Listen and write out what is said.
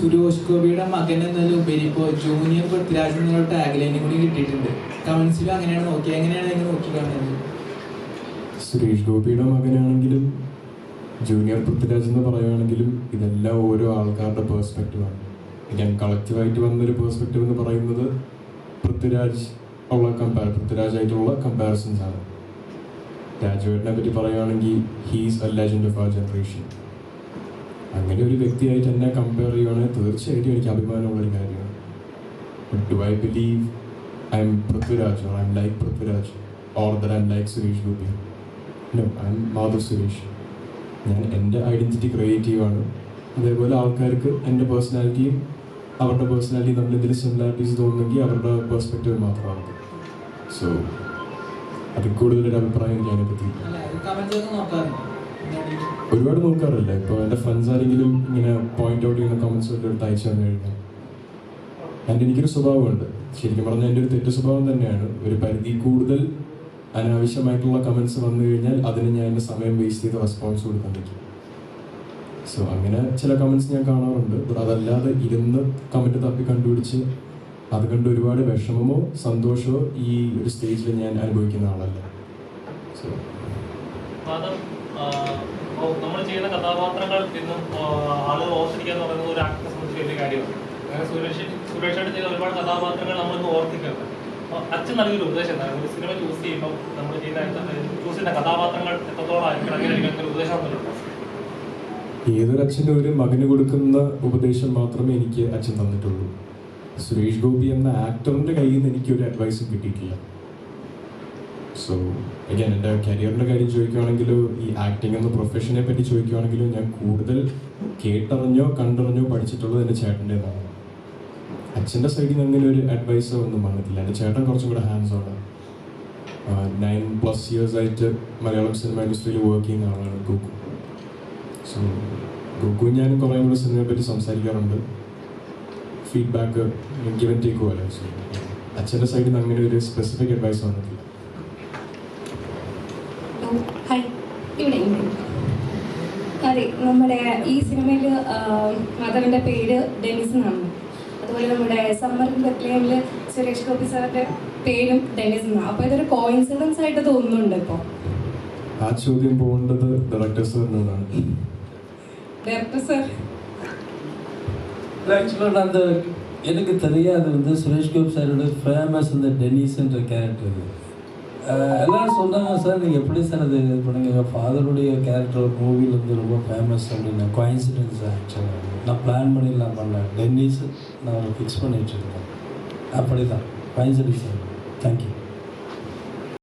സുരേഷ് ഗോപിയുടെ മകൻ എന്നതിലുപരി ഇപ്പോൾ ജൂനിയർ പൃഥ്വിരാജ് എന്നുള്ള ടാഗ് ലൈനും കൂടി കിട്ടിയിട്ടുണ്ട്. കമൻസിലും അങ്ങനെയാണ് നോക്കിയത് എങ്ങനെയാണ് അതിനെ നോക്കി കാണുന്നത്? സുരേഷ് ഗോപിയുടെ മകനാണെങ്കിലും ജൂനിയർ പൃഥ്വിരാജ് എന്ന് പറയുകയാണെങ്കിലും ഇതെല്ലാം ഓരോ ആൾക്കാരുടെ പേഴ്സ്പെക്റ്റീവാണ് ഞാൻ കളക്റ്റീവായിട്ട് വന്നൊരു പേഴ്സ്പെക്റ്റീവ് എന്ന് പറയുന്നത് പൃഥ്വിരാജ് ഉള്ള കമ്പാർ പൃഥ്വിരാജായിട്ടുള്ള കമ്പാരിസൺസ് ആണ്. രാജുവേട്ടനെ പറ്റി പറയുകയാണെങ്കിൽ ഹീസ് എ ലെജൻഡ് ഓഫ് ആ ജനറേഷൻ അങ്ങനെ ഒരു വ്യക്തിയായിട്ട് എന്നെ കമ്പയർ ചെയ്യുകയാണെങ്കിൽ തീർച്ചയായിട്ടും എനിക്ക് അഭിമാനമുള്ള ഒരു കാര്യമാണ്. Do I believe I'm Prithviraj I'm like Prithviraj or rather I'm like Suresh Gopi I'm Madhav Suresh ഞാൻ എന്റെ ഐഡന്റിറ്റി ക്രിയേറ്റ് ചെയ്യുവാണ്. അതേപോലെ ആൾക്കാർക്ക് എന്റെ പേഴ്സണാലിറ്റിയും അവരുടെ പേഴ്സണാലിറ്റി തമ്മിൽ എന്തെങ്കിലും സിമിലാരിറ്റീസ് തോന്നുന്നെങ്കിൽ അവരുടെ പേഴ്സ്പെക്റ്റീവ് മാത്രമാണ്. സോ അതിൽ കൂടുതലൊരു അഭിപ്രായം എനിക്ക് ഒരുപാട് നോക്കാറില്ല. ഇപ്പോൾ എന്റെ ഫ്രണ്ട്സ് ആരെങ്കിലും ഇങ്ങനെ പോയിന്റ് ഔട്ട് ചെയ്യുന്ന കമന്റ്സ് ഒക്കെ എടുത്ത് അയച്ചു തന്നു കഴിഞ്ഞാൽ ആൻഡ് എനിക്കൊരു സ്വഭാവമുണ്ട്. ശരിക്കും പറഞ്ഞാൽ എന്റെ ഒരു തെറ്റ് സ്വഭാവം തന്നെയാണ്. ഒരു പരിധി കൂടുതൽ അനാവശ്യമായിട്ടുള്ള കമന്റ്സ് വന്നു കഴിഞ്ഞാൽ അതിന് ഞാൻ എന്റെ സമയം വേസ്റ്റ് ചെയ്ത് റെസ്പോൺസ് കൊടുക്കാൻ പറ്റും. സോ അങ്ങനെ ചില കമന്റ്സ് ഞാൻ കാണാറുണ്ട്. ബട്ട് അതല്ലാതെ ഇരുന്ന് കമന്റ് തപ്പി കണ്ടുപിടിച്ച് അത് കണ്ട് ഒരുപാട് വിഷമമോ സന്തോഷമോ ഈ ഒരു സ്റ്റേജിൽ ഞാൻ അനുഭവിക്കുന്ന ആളല്ല. സോ മാധവ് നമ്മൾ ചെയ്യുന്ന കഥാപാത്രങ്ങൾ ഇന്നും ആളുകൾ ഓർത്തിരിക്കുക എന്ന് പറയുന്നത് ഒരു ആക്ടറെ സംബന്ധിച്ച് വലിയ കാര്യമാണ്. അങ്ങനെ സുരേഷ് സുരേഷായിട്ട് ചെയ്ത ഒരുപാട് കഥാപാത്രങ്ങൾ നമ്മളിന്ന് ഓർത്തിക്കുന്നത് അപ്പോൾ അച്ഛൻ നൽകിയൊരു ഉപദേശം എന്താണ്? ഒരു സിനിമ ചൂസ് ചെയ്യുമ്പോൾ നമ്മൾ ചെയ്യുന്ന ചൂസ് ചെയ്യുന്ന കഥാപാത്രങ്ങൾ എത്രത്തോളം ആയിരിക്കണം? അങ്ങനെ ഒരു ഉപദേശം ഏതൊരു അച്ഛന്റെ ഒരു മകന് കൊടുക്കുന്ന ഉപദേശം മാത്രമേ എനിക്ക് അച്ഛൻ തന്നിട്ടുള്ളൂ. സുരേഷ് ഗോപി എന്ന ആക്ടറിന്റെ കയ്യിൽ നിന്ന് എനിക്കൊരു അഡ്വൈസും കിട്ടിയിട്ടില്ല. സോ അഗൈൻ എന്റെ കരിയറിന്റെ കാര്യം ചോദിക്കുകയാണെങ്കിലോ ഈ ആക്ടിങ് എന്ന പ്രൊഫഷനെ പറ്റി ചോദിക്കുകയാണെങ്കിലോ ഞാൻ കൂടുതൽ കേട്ടറിഞ്ഞോ കണ്ടറിഞ്ഞോ പഠിച്ചിട്ടുള്ളത് എന്റെ ചേട്ടന്റെ നിന്നാണ് അച്ഛന്റെ സൈഡിൽ നിന്ന് അങ്ങനെ ഒരു അഡ്വൈസോ ഒന്നും വന്നിട്ടില്ല. എന്റെ ചേട്ടൻ കുറച്ചും കൂടെ ഹാൻഡ്സ് ആണ്. നയൻ പ്ലസ് ഇയേഴ്സ് ആയിട്ട് മലയാളം സിനിമ ഇൻഡസ്ട്രിയിൽ വർക്ക് ചെയ്യുന്ന ആളാണ് ഗുഗു. സോ ഗുഗു ഞാനും കുറേ കൂടെ സിനിമയെ പറ്റി സംസാരിക്കാറുണ്ട്. ഫീഡ്ബാക്ക് ഗിവൻ ടേക്ക് പോലെ. അച്ഛന്റെ സൈഡിൽ നിന്ന് അങ്ങനെ ഒരു സ്പെസിഫിക് അഡ്വൈസ് വന്നിട്ടില്ല. ഇവിടെ ഇവിടെ. അതെ നമ്മുടെ ഈ സിനിമയിൽ മാധവന്റെ പേര് ഡെനിസ് എന്നാണ് അതുപോലെ നമ്മുടെ സമ്മറിൻ ബത്ലേമിൽ സുരേഷ് ഗോപി സാറിന്റെ പേരും ഡെനിസ് എന്നാണ് അപ്പോൾ ഇതൊരു കോയിൻസിഡൻസ് ആയിട്ട് തോന്നുന്നുണ്ട് ഇപ്പോൾ ആ ചോദ്യം പോകേണ്ടത് ഡയറക്ടർ സാറിനോടാണ് ഡയറക്ടർ സാർ ஆக்சுவலாக அந்த எனக்கு தெரியாது வந்து சுரேஷ் கோபி சாரோட ஃபேமஸ் இந்த டென்னிஸ்ன்ற கேரக்டர் இது அஹ் எல்லாரும் சொன்னாங்க சார். நீங்கள் எப்படி சார் அது இது பண்ணுங்க ஃபாதருடைய கேரக்டர் ஒரு மூவியில் வந்து ரொம்ப ஃபேமஸ் அப்படின்னு. கோயின்சிடென்ஸ் ஆக்சுவலாக நான் பிளான் பண்ணிடலாம் பண்ணல. டென்னிஸ் நான் ஃபிக்ஸ் பண்ணிட்டு இருக்கேன். அப்படி தான் கோயின்சிடென்ஸ் தேங்க்யூ